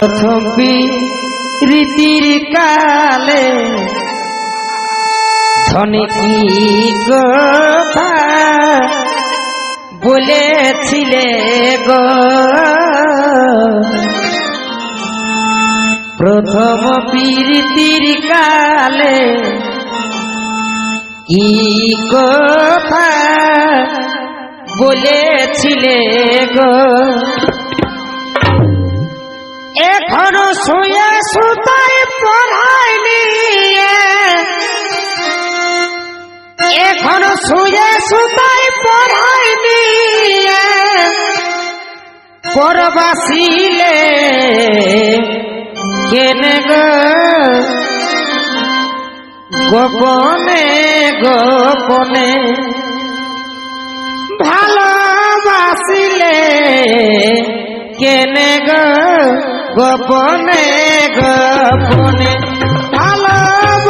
প্রথম রীতির কালে ধনে কি কথা বলেছিলে গো। প্রথম প্রীতির কালে কি কথা বলেছিলে গো। এখনও শুয়ে সুতায় পড়ায়নি এখনও শুয়ে সুতায় পড়ায়নি পরবাসিলে কেনে গো? গোপনে গোপনে। ভালোবাসিলে কেনে গো? গোপনে গোপনে ভালোবাসিলে।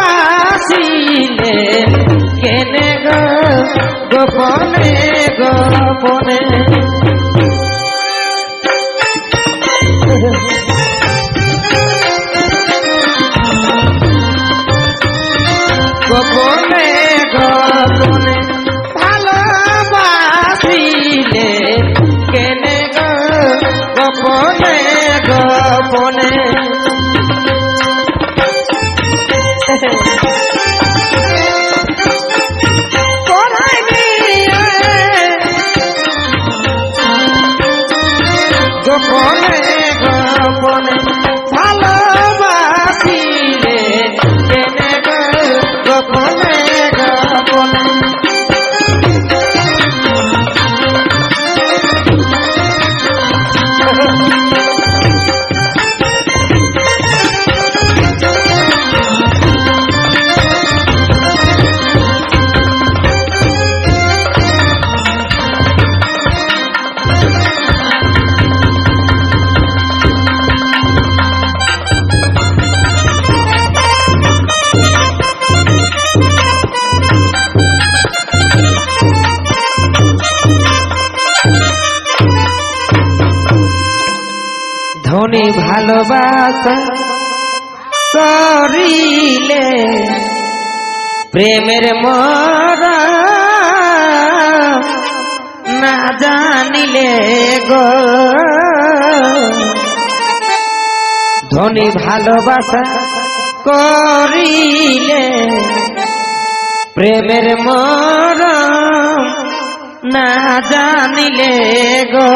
কেনে গো? গোপনে গোপনে। গোপনে গোপনে ভালোবাসিলে। কেনে গো? গোপনে নিয়ে গোপনে গোপনে ভালোবাসিলে ধনী ভালোবাসা করিলে প্রেমের মরা না জানিলে গো। ধনী ভালোবাসা করিলে প্রেমের মরা না জানিলে গো।